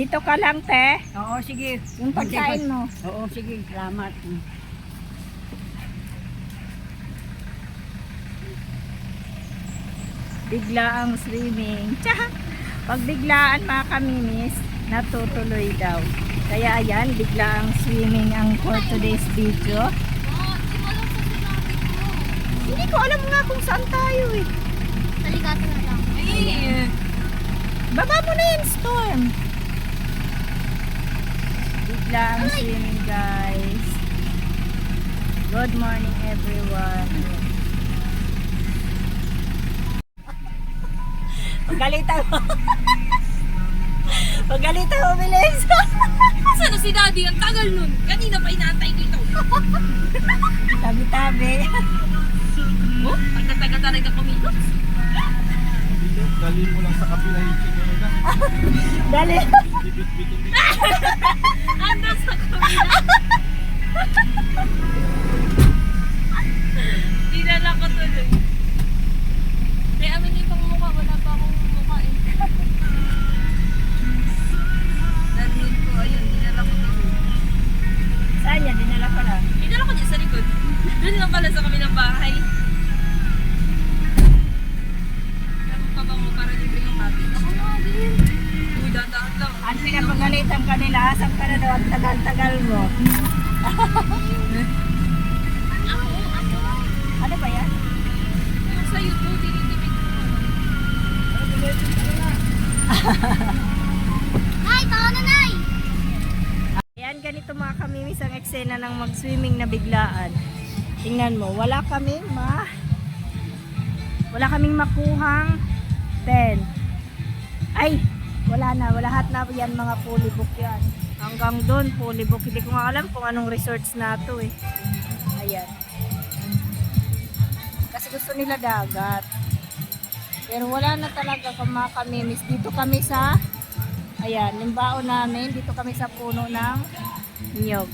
Dito ka lang, te. Oo, sige. Yung pagkain mo. Oo, sige. Salamat. Bigla ang swimming. Tsa! Pag biglaan mga kamimis, natutuloy daw. Kaya ayan, bigla ang swimming ang for today's video. Hindi ko alam nga kung saan tayo eh. Naligato na lang. Baba mo na yan, Storm. Bigla ang swimming, guys. Good morning, everyone. Pagalitan mo. Pagalitan mo, bilis. Sana si Daddy? Ang tagal nun. Kanina pa inaantay ko ito. Tabi-tabi. Oh, ang taga talaga kumilos. Dali mo lang sa kabila yung chicken na. Dali. Bibit-bitin sa kabila. Dinala ko tuloy. Kaya amin yung pang mukha. Wala pa akong mukha eh. Mag-swimming na biglaan. Tingnan mo, wala kaming ma... Wala kaming makuhang 10. Ay, wala na. Lahat na yan mga fully book yan. Hanggang doon, fully book. Hindi ko alam kung anong resorts na to eh. Ayan. Kasi gusto nila dagat. Pero wala na talaga mga kamimis. Dito kami sa Ayan, yung baon namin, dito kami sa puno ng nyog.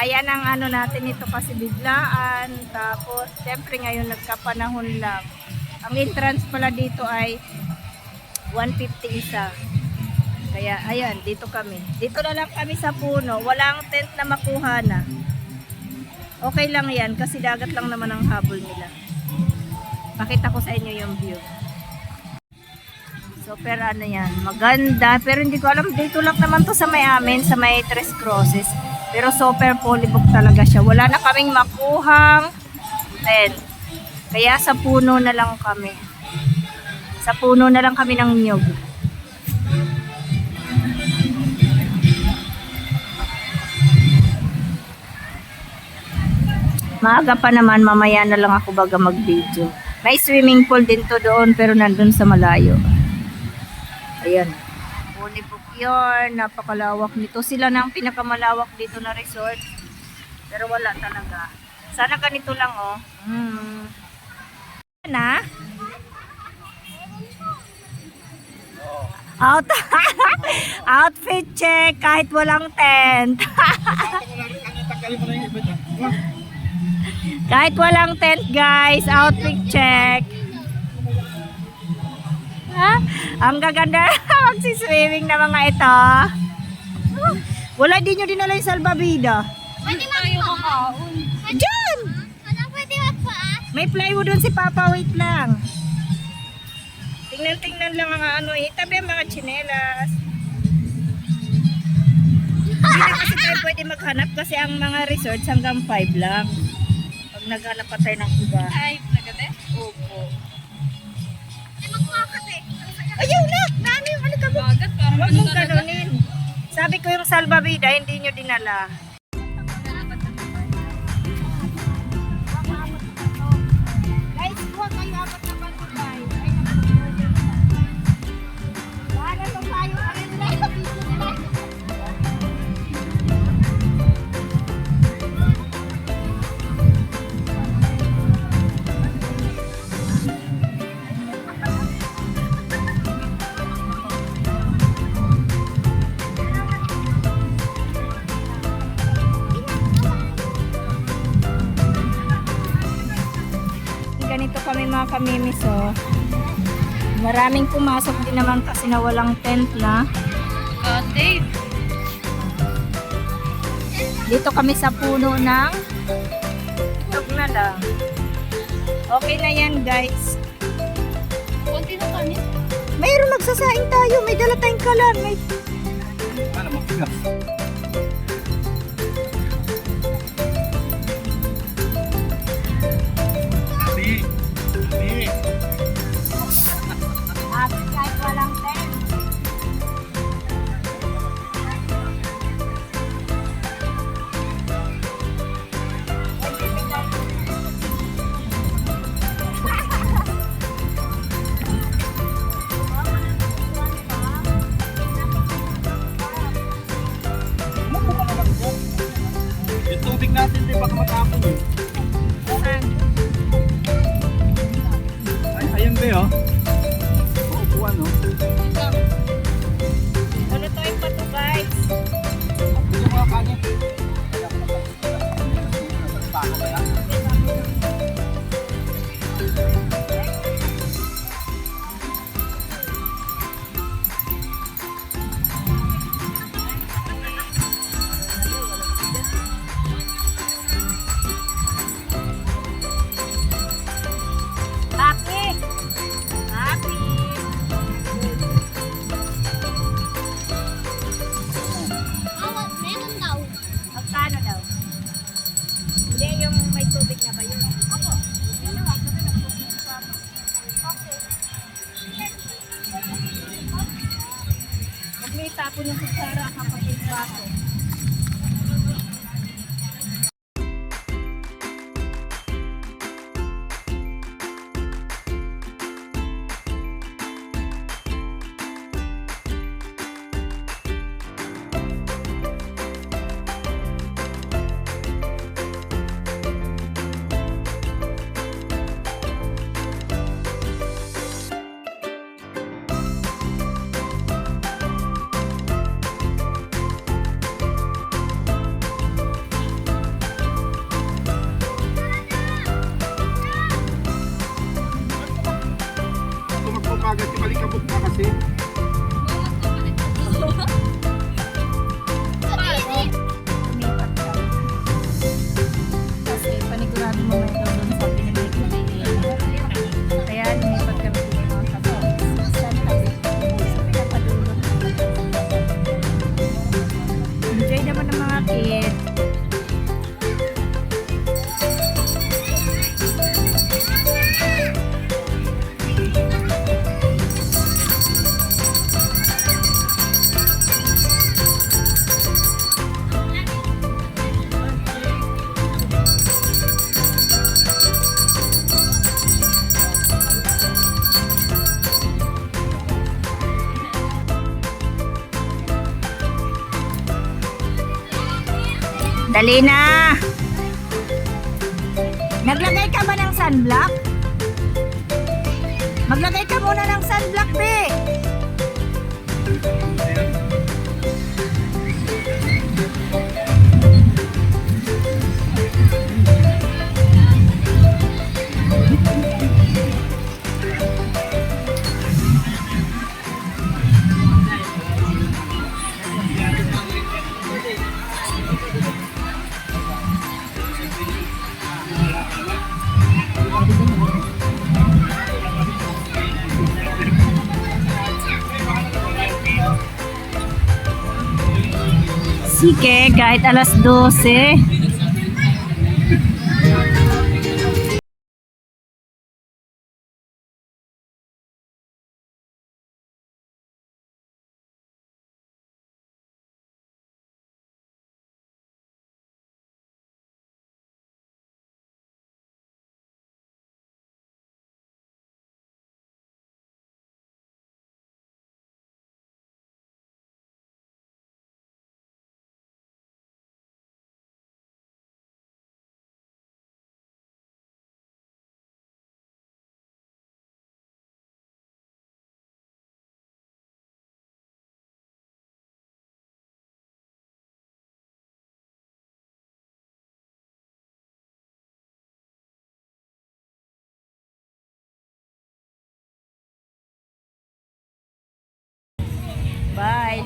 Ayan ang ano natin ito kasi biglaan. Tapos, siyempre ngayon nagkapanahon lang. Ang entrance pala dito ay 150 isa. Kaya, ayan, dito kami. Dito na lang kami sa puno. Walang tent na makuha na. Okay lang yan kasi dagat lang naman ang habol nila. Pakita ko sa inyo yung view. Super ano yan, maganda. Pero hindi ko alam, dito lang naman to sa may amin, sa may Tres Crosses. Pero super polybook talaga siya. Wala na kaming makuhang tent. Kaya sa puno na lang kami. Sa puno na lang kami ng nyog. Maaga pa naman, mamaya na lang ako baga mag-video. May swimming pool din to doon pero nandun sa malayo. Ayan. Unibok yun. Napakalawak nito. Sila na ang pinakamalawak dito na resort. Pero wala talaga. Sana ganito lang oh. Hmm. Na? Out Outfit check kahit walang tent. Kahit walang tent guys, outfit check. Ha? Ang gaganda magsiswimming na mga ito. Wala din nyo dinala yung salbabida. Pwede tayo kakaon. Diyan! Pwede magpaas? May plywood doon si Papa, wait lang. Tingnan-tingnan lang ang ano, itabi ang mga tsinelas. Hindi na kasi tayo pwede maghanap kasi ang mga resorts hanggang 5 lang. Pag naghanap pa tayo ng iba. Ay, nagate? Opo. Ay, eh. Ayaw na! Dami Huwag mong ganunin. Sabi ko yung salbabida, hindi nyo dinala. Mga kamimis oh. Maraming pumasok din naman kasi na walang tent na. God, Dave. Dito kami sa puno ng Huwag na lang. Okay na yan, guys. Kunti na kami. Mayroon nagsasaing tayo. May dala tayong kalan. May... Ano, mabigas. Huwag may tapon yung kutsara kapag baso. Dali na! Naglagay ka ba ng sunblock? Maglagay ka muna ng sunblock, be! Sige, kahit alas 12.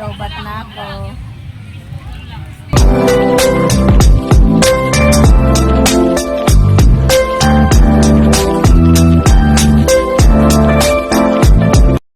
Bye, lobat na ako.